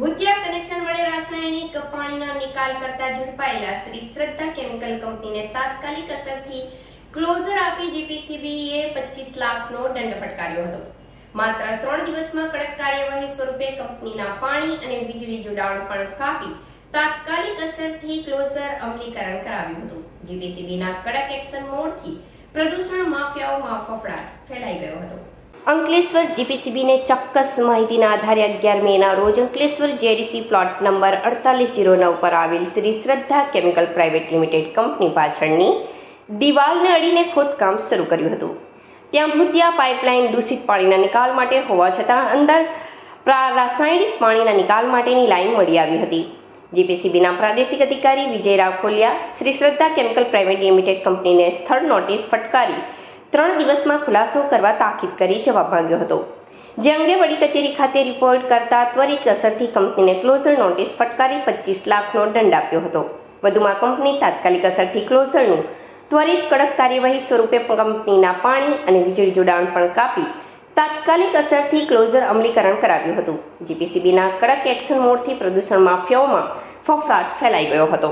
ભૂતિયા connection વડે રાસાયણિક પાણીના નિકાલ કરતા ઝડપાયેલા શ્રી શ્રદ્ધા કેમિકલ કંપનીને તાત્કાલિક અસરથી ક્લોઝર આપી જીપીસીબીએ પચીસ લાખનો દંડ ફટકાર્યો હતો. માત્ર ત્રણ દિવસમાં કડક કાર્યવાહી સ્વરૂપે કંપનીના પાણી અને વીજળી જોડાણ પણ કાપી તાત્કાલિક અસરથી ક્લોઝર અમલીકરણ કરાવ્યું હતું. જીપીસીબીના કડક એક્શન મોડથી પ્રદૂષણ માફિયાઓમાં ફફડાટ ફેલાઈ ગયો હતો. અંકલેશ્વર જીપીસીબીને ચોક્કસ માહિતીના આધારે અગિયાર મેના રોજ અંકલેશ્વર જેડીસી પ્લોટ નંબર અડતાલીસ જીરો નવ પર આવેલ શ્રી શ્રદ્ધા કેમિકલ પ્રાઇવેટ લિમિટેડ કંપની પાછળની દિવાલને અડીને ખોદકામ શરૂ કર્યું હતું. ત્યાં ભૂતિયા પાઇપલાઇન દૂષિત પાણીના નિકાલ માટે હોવા છતાં અંદર રાસાયણિક પાણીના નિકાલ માટેની લાઇન મળી આવી હતી. જીપીસીબીના પ્રાદેશિક અધિકારી વિજય રાવખોલિયા શ્રી શ્રદ્ધા કેમિકલ પ્રાઇવેટ લિમિટેડ કંપનીને સ્થળ નોટિસ ફટકારી ત્રણ દિવસમાં ખુલાસો કરવા તાકીદ કરી જવાબ માંગ્યો હતો. જે અંગે વડી કચેરી ખાતે રિપોર્ટ કરતા ત્વરિત અસરથી કંપનીને ક્લોઝર નોટિસ ફટકારી પચીસ લાખનો દંડ આપ્યો હતો. વધુમાં કંપની તાત્કાલિક અસરથી ક્લોઝરનું ત્વરિત કડક કાર્યવાહી સ્વરૂપે કંપનીના પાણી અને વીજળી જોડાણ પણ કાપી તાત્કાલિક અસરથી ક્લોઝર અમલીકરણ કરાવ્યું હતું. જીપીસીબીના કડક એક્શન મોડથી પ્રદૂષણ માફિયાઓમાં ફફડાટ ફેલાઈ ગયો હતો.